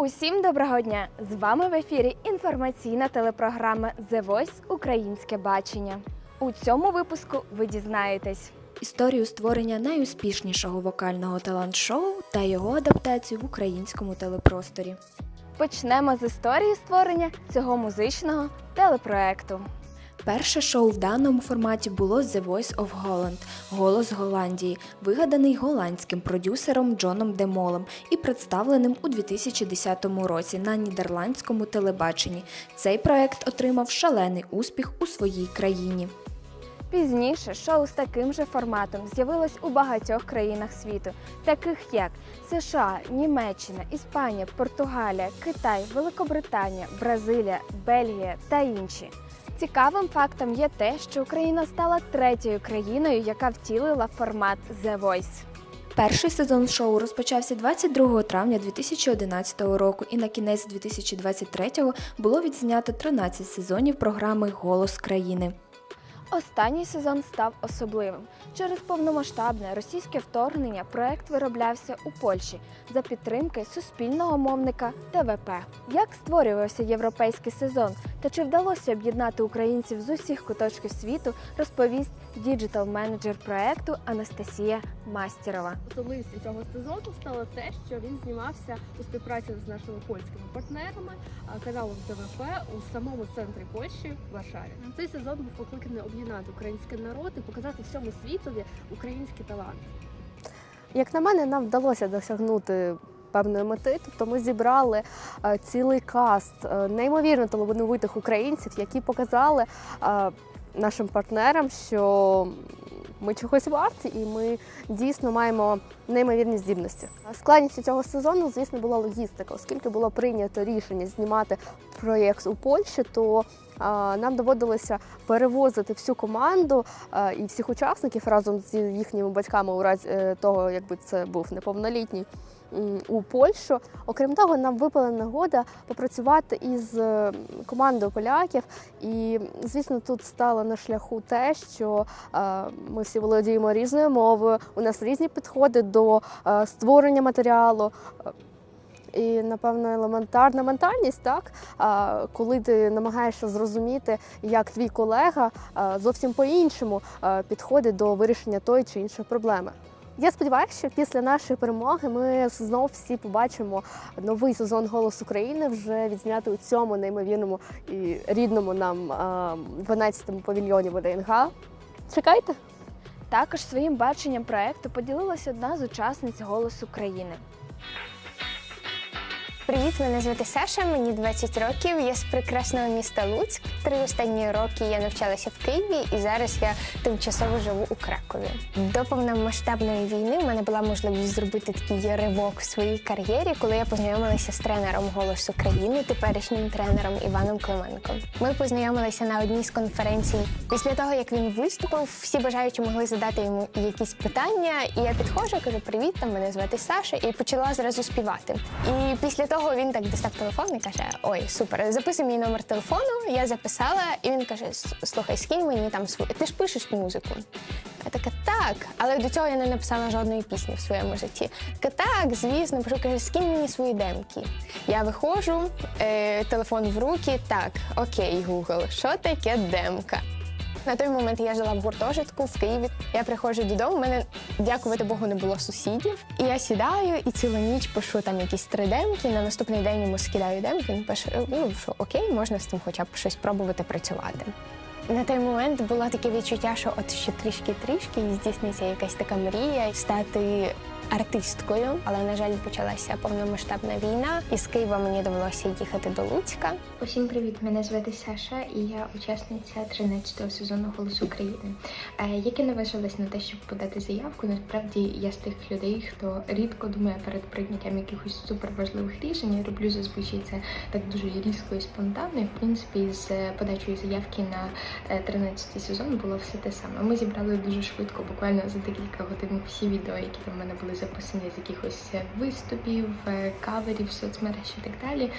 Усім доброго дня! З вами в ефірі інформаційна телепрограма Voice Українське бачення. У цьому випуску ви дізнаєтесь історію створення найуспішнішого вокального талант-шоу та його адаптацію в українському телепросторі. Почнемо з історії створення цього музичного телепроекту. Перше шоу в даному форматі було The Voice of Holland – Голос Голландії, вигаданий голландським продюсером Джоном Демолем і представленим у 2010 році на нідерландському телебаченні. Цей проект отримав шалений успіх у своїй країні. Пізніше шоу з таким же форматом з'явилось у багатьох країнах світу, таких як США, Німеччина, Іспанія, Португалія, Китай, Великобританія, Бразилія, Бельгія та інші. Цікавим фактом є те, що Україна стала третьою країною, яка втілила формат The Voice. Перший сезон шоу розпочався 22 травня 2011 року, і на кінець 2023 було відзнято 13 сезонів програми Голос країни. Останній сезон став особливим. Через повномасштабне російське вторгнення проект вироблявся у Польщі за підтримки суспільного мовника ТВП. Як створювався європейський сезон та чи вдалося об'єднати українців з усіх куточків світу, розповість діджитал-менеджер проекту Анастасія Мастірова. Особливістю цього сезону стало те, що він знімався у співпраці з нашими польськими партнерами каналом ТВП у самому центрі Польщі в Варшаві. Цей сезон був покликаний об'єднати український народ і показати всьому світові український талант. Як на мене, нам вдалося досягнути певної мети. Тобто ми зібрали е, цілий каст е, неймовірно талановитих українців, які показали е, нашим партнерам, що ми чогось варті, і ми дійсно маємо неймовірні здібності. Складністю цього сезону, звісно, була логістика, оскільки було прийнято рішення знімати проєкт у Польщі, то нам доводилося перевозити всю команду і всіх учасників разом з їхніми батьками у разі е, того, якби це був неповнолітній. У Польщу, окрім того, нам випала нагода попрацювати із е, командою поляків, і звісно, тут стало на шляху те, що е, ми всі володіємо різною мовою. У нас різні підходи до е, створення матеріалу. І, напевно, елементарна ментальність, так коли ти намагаєшся зрозуміти, як твій колега зовсім по-іншому підходить до вирішення тої чи іншої проблеми. Я сподіваюся, що після нашої перемоги ми знову всі побачимо новий сезон Голос України вже відзняти у цьому неймовірному і рідному нам 12-му павільйоні ВДНГ. Чекайте! Також своїм баченням проекту поділилася одна з учасниць «Голосу країни». Привіт, мене звати Саша, мені 20 років. Я з прекрасного міста Луцьк. Три останні роки я навчалася в Києві і зараз я тимчасово живу у Кракові. До повномасштабної війни в мене була можливість зробити такий ривок в своїй кар'єрі, коли я познайомилася з тренером голосу країни, теперішнім тренером Іваном Клименком. Ми познайомилися на одній з конференцій. Після того, як він виступив, всі бажаючі могли задати йому якісь питання. І я підходжу, кажу: Привіт, там мене звати Саша, і почала зразу співати. І після того він так дістав телефон і каже: Ой, супер, записуй мій номер телефону. Я записала, і він каже: Слухай, скинь мені там свою. Ти ж пишеш музику. Я така, так, але до цього я не написала жодної пісні в своєму житті. Така, так, звісно, пишу, каже, скинь мені свої демки. Я виходжу, е, телефон в руки. Так, окей, Google, що таке демка? На той момент я жила в гуртожитку в Києві. Я приходжу додому. У мене, дякувати Богу, не було сусідів. І я сідаю і цілу ніч пишу там якісь три демки. На наступний день йому скидаю демки. Він пише: ну що окей, можна з цим хоча б щось пробувати працювати. На той момент було таке відчуття, що от ще трішки-трішки здійсниться якась така мрія стати артисткою. Але на жаль, почалася повномасштабна війна, і з Києва мені довелося їхати до Луцька. Усім привіт! Мене звати Саша, і я учасниця 13-го сезону «Голос України». Е, Як наважилась на те, щоб подати заявку, насправді я з тих людей, хто рідко думає перед прийняттям якихось суперважливих рішень. Я роблю зазвичай це так дуже різко і спонтанно. І в принципі, з подачою заявки на 13-й сезон було все те саме. Ми зібрали дуже швидко, буквально за декілька годин всі відео, які там в мене були записані з якихось е, виступів, е, каверів, соцмереж і так далі.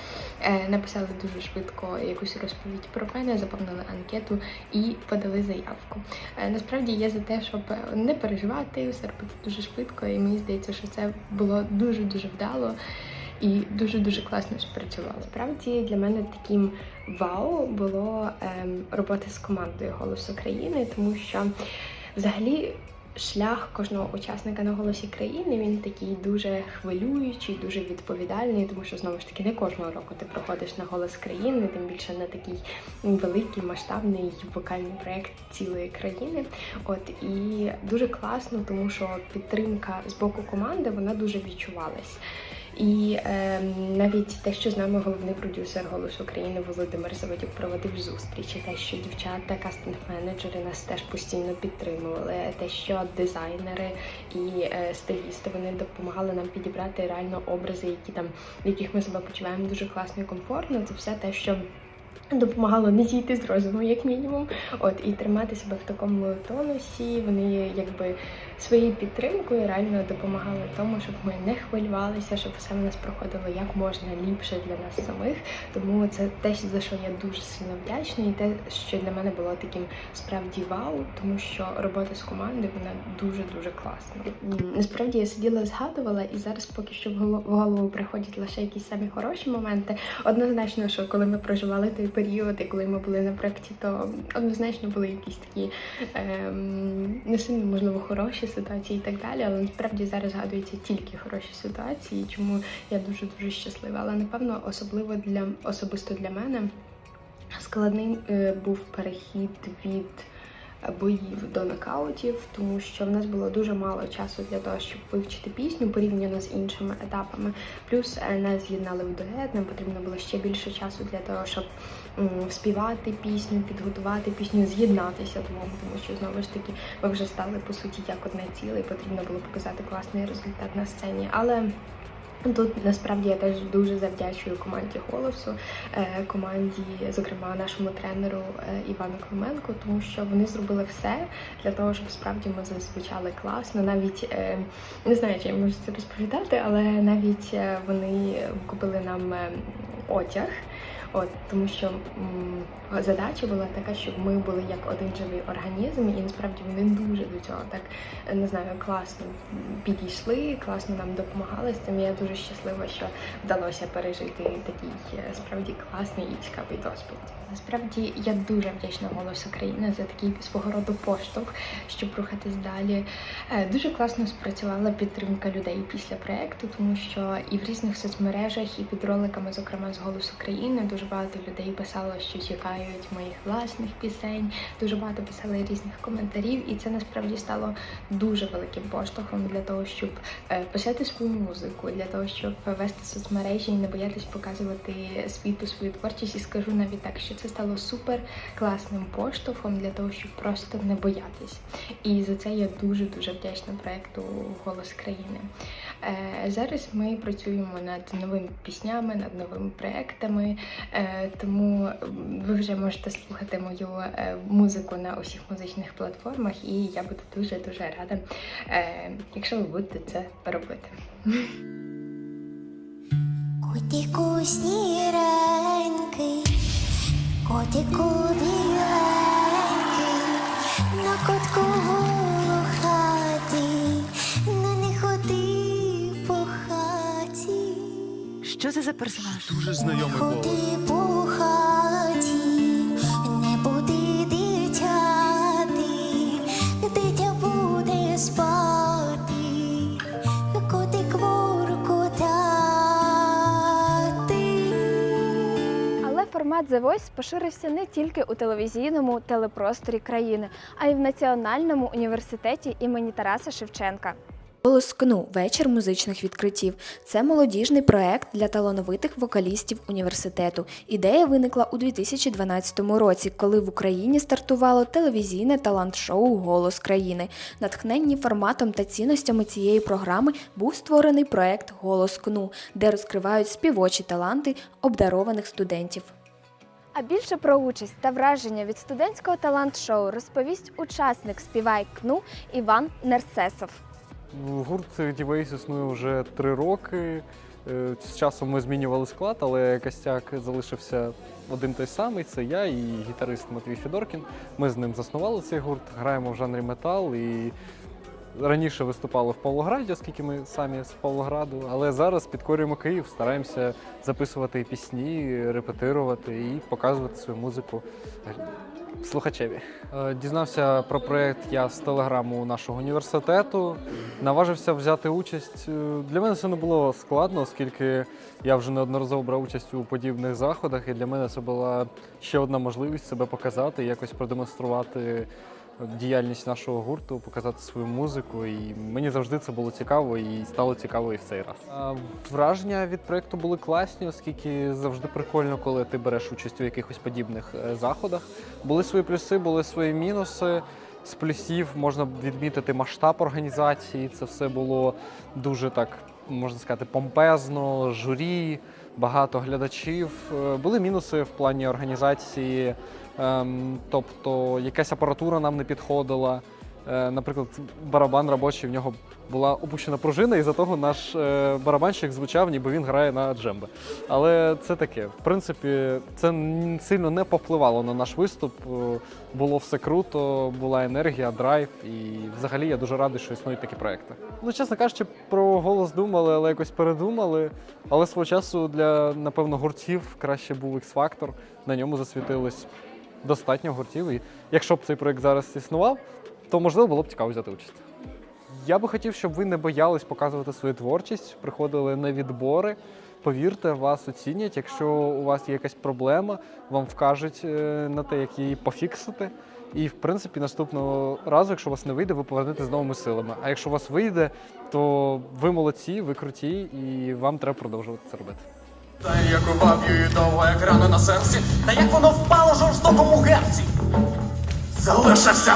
Е, Написали дуже швидко якусь розповідь про мене, заповнили анкету і подали заявку. Насправді я за те, щоб не переживати, все робити дуже швидко, і мені здається, що це було дуже дуже вдало. і дуже дуже класно спрацювало. Справді для мене таким вау було ем, робота з командою Голос України, тому що взагалі. Шлях кожного учасника на голосі країни він такий дуже хвилюючий, дуже відповідальний, тому що знову ж таки не кожного року ти проходиш на голос країни, тим більше на такий великий масштабний вокальний проект цілої країни. От і дуже класно, тому що підтримка з боку команди вона дуже відчувалась. І е, навіть те, що з нами головний продюсер «Голосу України Володимир Заводюк проводив зустрічі, те, що дівчата, кастинг-менеджери нас теж постійно підтримували, те, що дизайнери і е, стилісти вони допомагали нам підібрати реально образи, які там в яких ми себе почуваємо дуже класно і комфортно. Це все те, що допомагало не зійти з розуму, як мінімум. От і тримати себе в такому тонусі. Вони якби своєю підтримкою реально допомагали тому, щоб ми не хвилювалися, щоб все в нас проходило як можна ліпше для нас самих. Тому це те, за що я дуже сильно вдячна, і те, що для мене було таким справді вау, тому що робота з командою вона дуже дуже класна. Насправді я сиділа, згадувала, і зараз поки що в голо- в голову приходять лише якісь самі хороші моменти. Однозначно, що коли ми проживали той період, і коли ми були на проєкті, то однозначно були якісь такі ем, не сильно можливо хороші ситуації і так далі. Але насправді зараз згадуються тільки хороші ситуації, чому я дуже дуже щаслива. Але напевно, особливо для особисто для мене складним е, був перехід від боїв до нокаутів, тому що в нас було дуже мало часу для того, щоб вивчити пісню порівняно з іншими етапами. Плюс е, нас з'єднали в дует, нам потрібно було ще більше часу для того, щоб співати пісню, підготувати пісню, з'єднатися двом, тому що знову ж таки ми вже стали по суті як одне ціле, і потрібно було показати класний результат на сцені. Але Тут насправді я теж дуже завдячую команді голосу, е, команді, зокрема нашому тренеру е, Івану Клименко, тому що вони зробили все для того, щоб справді ми зазвучали класно. Навіть е, не знаю, чи я можу це розповідати, але навіть вони купили нам одяг. От тому що м, задача була така, щоб ми були як один живий організм, і насправді вони дуже до цього так не знаю, класно підійшли, класно нам допомагали з цим. Я дуже щаслива, що вдалося пережити такий е, справді класний і цікавий досвід. Насправді я дуже вдячна голос України за такий свого роду поштовх, щоб рухатись далі. Е, Дуже класно спрацювала підтримка людей після проекту, тому що і в різних соцмережах, і під роликами, зокрема з «Голос України», дуже багато людей писало, що чекають моїх власних пісень. Дуже багато писали різних коментарів, і це насправді стало дуже великим поштовхом для того, щоб е, писати свою музику, для того, щоб вести соцмережі і не боятись показувати світу свою творчість. І скажу навіть так, що це стало супер класним поштовхом для того, щоб просто не боятись. І за це я дуже дуже вдячна проекту Голос країни. Е, Зараз ми працюємо над новими піснями, над новими проектами, тому ви вже можете слухати мою е, музику на усіх музичних платформах, і я буду дуже дуже рада, е, якщо ви будете це робити. Котику сіренький, котику біленький, Що це за персонаж? Дуже знайомий голос. ходи по хаті, не буди дитяти, дитя буде спати, котик воркотати. Але формат The Voice поширився не тільки у телевізійному телепросторі країни, а й в Національному університеті імені Тараса Шевченка. Голос КНУ вечір музичних відкриттів. Це молодіжний проект для талановитих вокалістів університету. Ідея виникла у 2012 році, коли в Україні стартувало телевізійне талант-шоу Голос країни. Натхненні форматом та цінностями цієї програми був створений проект Голос КНУ, де розкривають співочі таланти обдарованих студентів. А більше про участь та враження від студентського талант-шоу розповість учасник співай КНУ Іван Нерсесов. Гурт Дівейс існує вже три роки. Е, З часом ми змінювали склад, але костяк залишився один той самий. Це я і гітарист Матвій Федоркін. Ми з ним заснували цей гурт, граємо в жанрі метал і раніше виступали в Павлограді, оскільки ми самі з Павлограду, але зараз підкорюємо Київ, стараємося записувати пісні, репетирувати і показувати свою музику слухачеві. Е, Дізнався про проєкт я з телеграму нашого університету. Наважився взяти участь. Е, Для мене це не було складно, оскільки я вже неодноразово брав участь у подібних заходах, і для мене це була ще одна можливість себе показати, якось продемонструвати діяльність нашого гурту, показати свою музику. І мені завжди це було цікаво і стало цікаво і в цей раз. Враження від проєкту були класні, оскільки завжди прикольно, коли ти береш участь у якихось подібних е, заходах. Були свої плюси, були свої мінуси. З плюсів можна відмітити масштаб організації. Це все було дуже так, можна сказати, помпезно, журі, багато глядачів. Е, Були мінуси в плані організації, ем, тобто якась апаратура нам не підходила. Е, Наприклад, барабан робочий, в нього була опущена пружина, і за того наш е, барабанщик звучав, ніби він грає на джембе. Але це таке. В принципі, це сильно не повпливало на наш виступ. Е, Було все круто, була енергія, драйв. І взагалі я дуже радий, що існують такі проекти. Ну, чесно кажучи, про голос думали, але якось передумали. Але свого часу для, напевно, гуртів краще був X-Factor. На ньому засвітилось достатньо гуртів. І якщо б цей проект зараз існував, то можливо було б цікаво взяти участь. Я би хотів, щоб ви не боялись показувати свою творчість, приходили на відбори. Повірте, вас оцінять. Якщо у вас є якась проблема, вам вкажуть е, на те, як її пофіксити. І, в принципі, наступного разу, якщо у вас не вийде, ви повернетесь з новими силами. А якщо у вас вийде, то ви молодці, ви круті, і вам треба продовжувати це робити. Та як у баб'ї довго як рано на серці, та як воно впало жорстокому герці. Залишився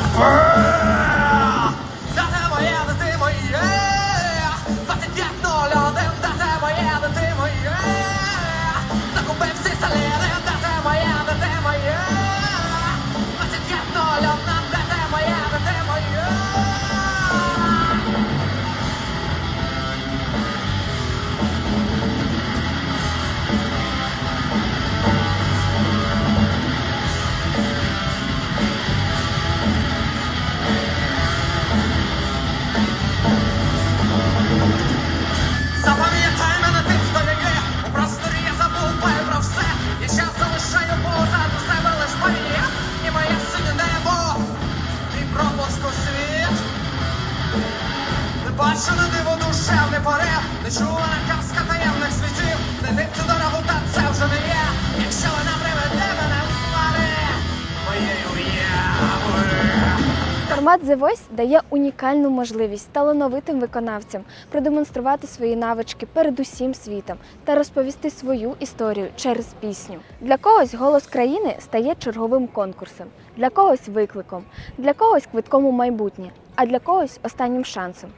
Формат The Voice дає унікальну можливість талановитим виконавцям продемонструвати свої навички перед усім світом та розповісти свою історію через пісню. Для когось голос країни стає черговим конкурсом, для когось викликом, для когось квитком у майбутнє, а для когось останнім шансом.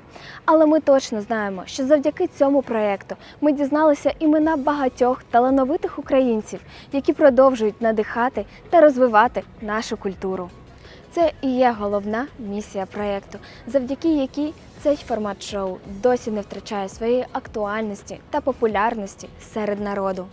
Але ми точно знаємо, що завдяки цьому проєкту ми дізналися імена багатьох талановитих українців, які продовжують надихати та розвивати нашу культуру. Це і є головна місія проєкту, завдяки якій цей формат шоу досі не втрачає своєї актуальності та популярності серед народу.